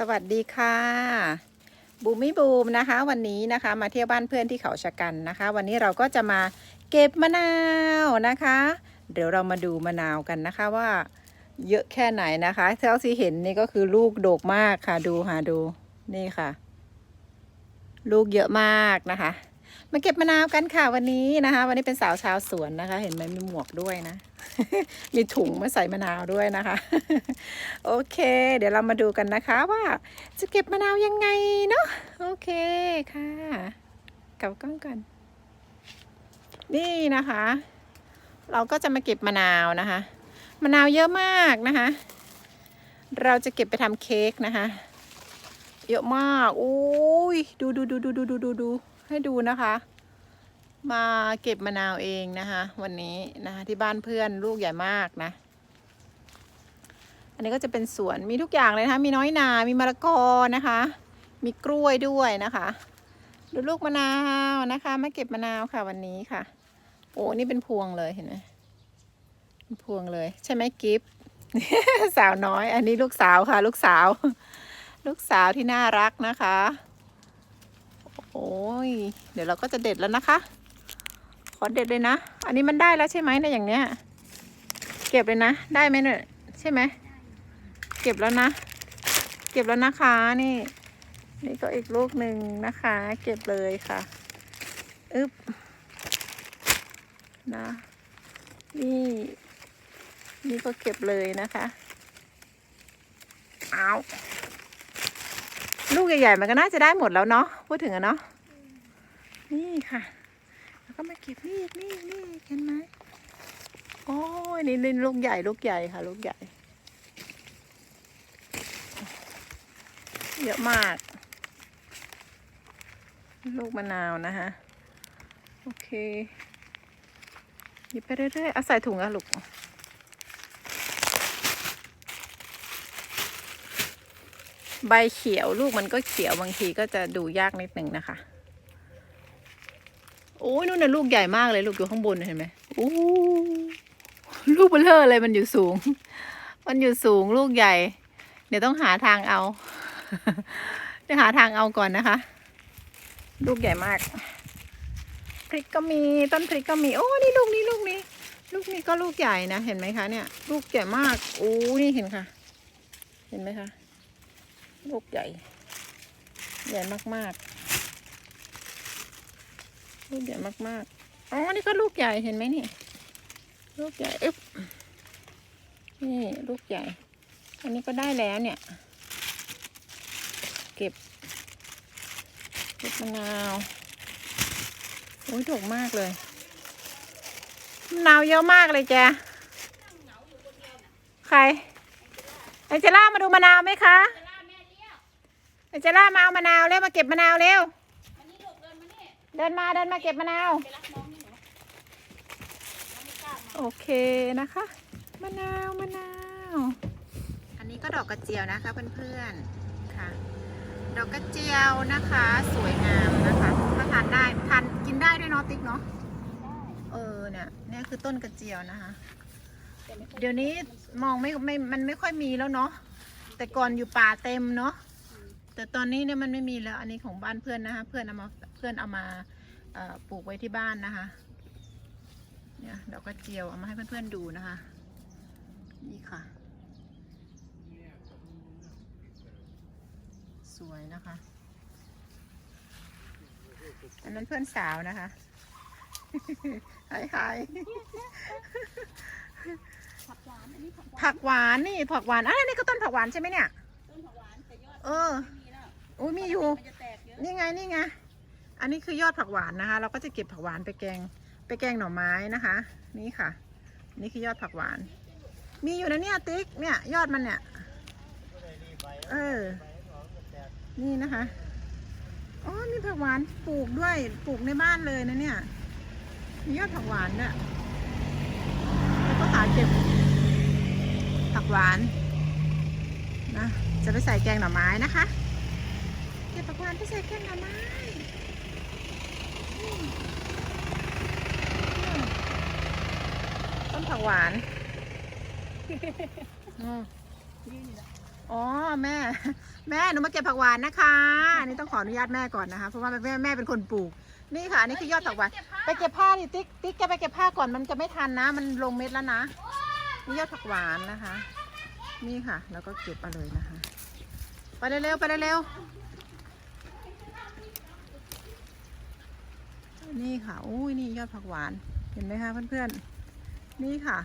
สวัสดีค่ะ บูมมี่บูมนะคะ วันนี้นะคะ มาเที่ยวบ้านเพื่อนที่เขาชะกันนะคะ วันนี้เราก็จะมาเก็บมะนาวนะคะ เดี๋ยวเรามาดูมะนาวกันนะคะว่า เยอะแค่ไหนนะคะเท่าที่เห็นนี่ก็คือลูกโดกมากค่ะ ดูค่ะดูนี่ค่ะ ลูกเยอะมากนะคะ มาเก็บมะนาวกันค่ะวันนี้นะคะ วันนี้เป็นสาวชาวสวนนะคะ เห็นไหมมีหมวกด้วยนะ มีถุงมาใส่มะนาวด้วยนะคะ โอเค เดี๋ยวเรามาดูกันนะคะว่าจะเก็บมะนาวยังไงเนาะโอเคค่ะกับกล้องก่อนนี่นะคะ เราก็จะมาเก็บมะนาวนะคะมะนาวเยอะมากนะคะ เราจะเก็บไปทำเค้กนะคะ เยอะมากอุ้ยดูดูดูดูดูดูดู ให้ดูนะคะ มาเก็บมะนาวเองนะคะ วันนี้นะคะที่บ้านเพื่อนลูกใหญ่มากนะ อันนี้ก็จะเป็นสวนมีทุกอย่างเลยนะคะ มีน้อยนา มีมะละกอนะคะ มีกล้วยด้วยนะคะ ดูลูกมะนาวนะคะ มาเก็บมะนาวค่ะวันนี้ค่ะ โอ้นี่เป็นพวงเลยเห็นไหมเป็นพวงเลย ใช่ไหมกิฟต์สาวน้อย อันนี้ลูกสาวค่ะ ลูกสาว ลูกสาวที่น่ารักนะคะ โอ้ย เดี๋ยวเราก็จะเด็ดแล้วนะคะ ขอเด็ดเลยนะ อันนี้มันได้แล้วใช่ไหมเนะอย่างเนี้ย เก็บเลยนะ ได้ไหมเนี่ยใช่ไหม เก็บแล้วนะ เก็บแล้วนะคะนี่ นี่ก็อีกลูกหนึ่งนะคะ เก็บเลยค่ะ อึ๊บ นะ นี่ นี่ก็เก็บเลยนะคะ เอา ลูกใหญ่ๆมันก็น่าจะได้หมดแล้วเนาะพูดถึงอะเนาะนี่ค่ะ แล้วก็มาเก็บนี่นี่นี่เห็นไหมโอ้ยนี่นี่ลูกใหญ่ลูกใหญ่ค่ะ ลูกใหญ่ เยอะมาก ลูกมะนาวนะคะโอเคหยิบไปเรื่อยๆเอาใส่ถุงอะลูก ใบเขียวลูกมันก็เขียวบางทีก็จะดูยากนิดหนึ่งนะคะโอ้ยนู่นน่ะลูกใหญ่มากเลยลูกอยู่ข้างบนเห็นไหมโอ้ลูกเบลเลอร์เลยมันอยู่สูง มันอยู่สูงลูกใหญ่ เดี๋ยวต้องหาทางเอาเดี๋ยวหาทางเอาก่อนนะคะ ลูกใหญ่มากพริกก็มีต้นพริกก็มีโอ้นี่ลูกนี้ลูกนี้ ลูกนี้ก็ลูกใหญ่นะเห็นไหมคะเนี่ย ลูกใหญ่มากโอ้นี่เห็นค่ะ เห็นไหมคะ ลูกใหญ่ ใหญ่มากๆ ลูกใหญ่มากๆ อ๋อ นี่ก็ลูกใหญ่เห็นไหมนี่ ลูกใหญ่อึ๊บนี่ลูกใหญ่ อันนี้ก็ได้แล้วเนี่ย เก็บ เก็บมะนาวโอ้ยดกมากเลยมะนาวเยอะมากเลยจ้ะใครไอเจล่ามาดูมะนาวไหมคะ เจล่ามาเอามะนาวเร็วมาเก็บมะนาวเร็วเดินมาเดินมาเก็บมะนาวโอเคนะคะมะนาวมะนาว อันนี้ก็ดอกกระเจียวนะคะเพื่อนๆค่ะ ดอกกระเจียวนะคะ สวยงามนะคะถ้าทานได้ทานกินได้ด้วยเนาะติ๊กเนาะเออเนี่ยเนี่ยคือต้นกระเจียวนะคะ เดี๋ยวนี้มองไม่ไม่มันไม่ค่อยมีแล้วเนาะแต่ก่อนอยู่ป่าเต็มเนาะ แต่ตอนนี้เนี่ยมันไม่มีแล้ว อันนี้ของบ้านเพื่อนนะคะ เพื่อนเอามาเพื่อนเอามาเอ่อปลูกไว้ที่บ้านนะคะ เนี่ยดอกกระเจียวเอามาให้เพื่อนๆดูนะคะ นี่ค่ะ สวยนะคะ อันนั้นเพื่อนสาวนะคะหายหายผักหวานอันนี้ผักหวานผักหวานนี่ผักหวานอะนี่ก็ต้นผักหวานใช่ไหมเนี่ย ต้นผักหวานแต่ยอดเออไม่มีแล้ว อุ้ยมีอยู่ มันจะแตกเยอะนี่ไงนี่ไง อันนี้คือยอดผักหวานนะคะ เราก็จะเก็บผักหวานไปแกง ไปแกงหน่อไม้นะคะ นี่ค่ะ นี่คือยอดผักหวาน มีอยู่นะเนี่ยติ๊ก เนี่ย ยอดมันเนี่ย เออ นี่นะคะ อ๋อ มีผักหวานปลูกด้วย ปลูกในบ้านเลยนะเนี่ย มียอดผักหวานด้วยแล้วก็หาเก็บผักหวานนะ จะไปใส่แกงหน่อไม้นะคะเก็บผักหวานไปใส่แกงหน่อไม้อืมต้นผักหวานอืมนี่นี่นะอ๋อแม่ แม่หนูมาเก็บผักหวานนะคะอันนี้ต้องขออนุญาตแม่ก่อนนะคะเพราะว่าแม่แม่เป็นคนปลูก นี่ค่ะอันนี้คือยอดผักหวานไปเก็บผ้าดิติ๊กติ๊กแกไปเก็บผ้าก่อนมันจะไม่ทันนะ มันลงเม็ดแล้วนะนี่ยอดผักหวานนะคะ นี่ค่ะ แล้วก็เก็บมาเลยนะคะ ไปเร็วๆไปเร็วๆ นี่ค่ะอุ้ยนี่ยอดผักหวาน เห็นไหมคะเพื่อนๆ นี่ค่ะ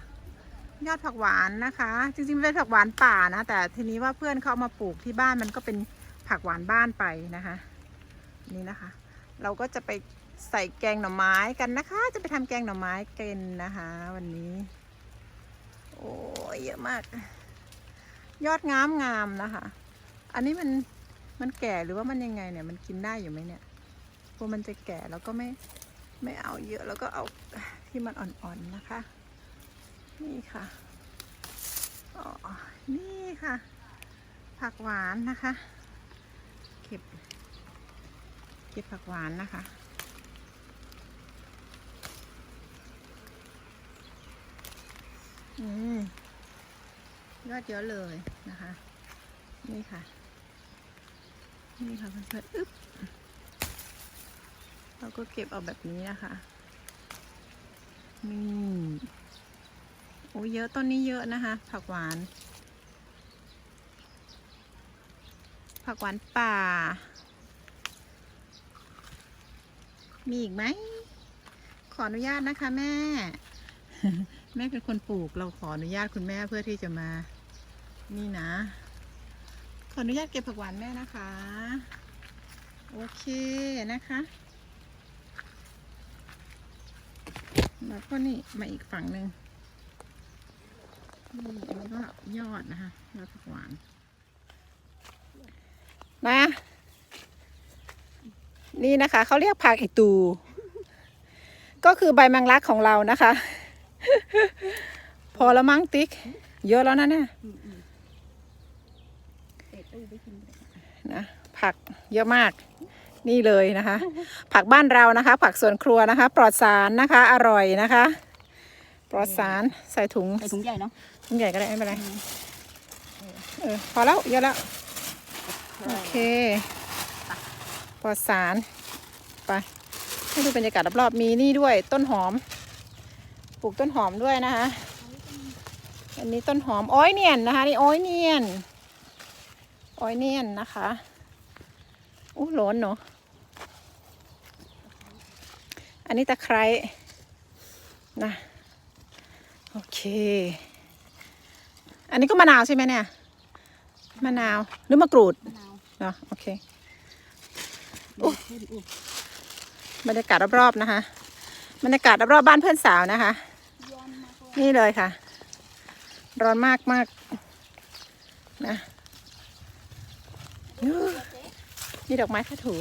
ยอดผักหวานนะคะ จริงๆเป็นผักหวานป่านะ แต่ทีนี้ว่าเพื่อนเขาเอามาปลูกที่บ้านมันก็เป็นผักหวานบ้านไปนะคะ นี่นะคะ เราก็จะไปใส่แกงหน่อไม้กันนะคะ จะไปทำแกงหน่อไม้กันนะคะ วันนี้ โอ้ยเยอะมาก ยอดงามงามๆนะคะ อันนี้มันมันแก่หรือว่ามันยังไงเนี่ย มันกินได้อยู่ไหมเนี่ย ลัวมันจะแก่แล้วก็ไม่ไม่เอาเยอะแล้วก็เอาที่มันอ่อนๆนะคะ นี่ค่ะอ๋อนี่ค่ะ ผักหวานนะคะ เก็บ เก็บผักหวานนะคะอืมยอดเยอะเลยนะคะ นี่ค่ะ นี่ค่ะเพื่อนๆอึ๊บ เราก็เก็บเอาแบบนี้นะคะนี่โอ้เยอะต้นนี้เยอะนะคะ ผักหวาน ผักหวานป่า มีอีกไหม ขออนุญาตนะคะ แม่ แม่เป็นคนปลูกเราขออนุญาตคุณแม่เพื่อที่จะมา นี่นะ ขออนุญาตเก็บผักหวานแม่นะคะ โอเคนะคะ แล้วก็นี่มาอีกฝั่งหนึ่งนี่อันนี้ก็ยอดนะคะยอดผักหวานนะ นี่นะคะเขาเรียกผักอีตู ก็คือใบแมงลักของเรานะคะ พอแล้วมั้งติ๊ก เยอะแล้วนะเนี่ย ตู้ไปกินเลยนะผักเยอะมากนี่เลยนะคะ ผักบ้านเรานะคะ ผักสวนครัวนะคะ ปลอดสารนะคะ อร่อยนะคะ ปลอดสารใส่ถุงใส่ถุงใหญ่เนาะถุงใหญ่ก็ได้ไม่เป็นไรเออพอแล้วเยอะแล้วโอเคปลอดสารไปให้ดูบรรยากาศรอบๆมีนี่ด้วยต้นหอม ปลูกต้นหอมด้วยนะคะ อันนี้ต้นหอมอ้อยเนียนนะคะ นี่อ้อยเนียน อ้อยเนียนนะคะอู้ร้อนเนาะอันนี้ตะไคร้นะโอเค อันนี้ก็มะนาวใช่ไหมเนี่ยมะนาวหรือมะกรูดมะนาวเนาะโอเคโอ้ขึ้นอู้บรรยากาศรอบๆนะคะบรรยากาศรอบๆบ้านเพื่อนสาวนะคะย้อนมาตัวนี่เลยค่ะ ร้อนมากมากๆนะอู้ นี่ดอกไม้ข้าถู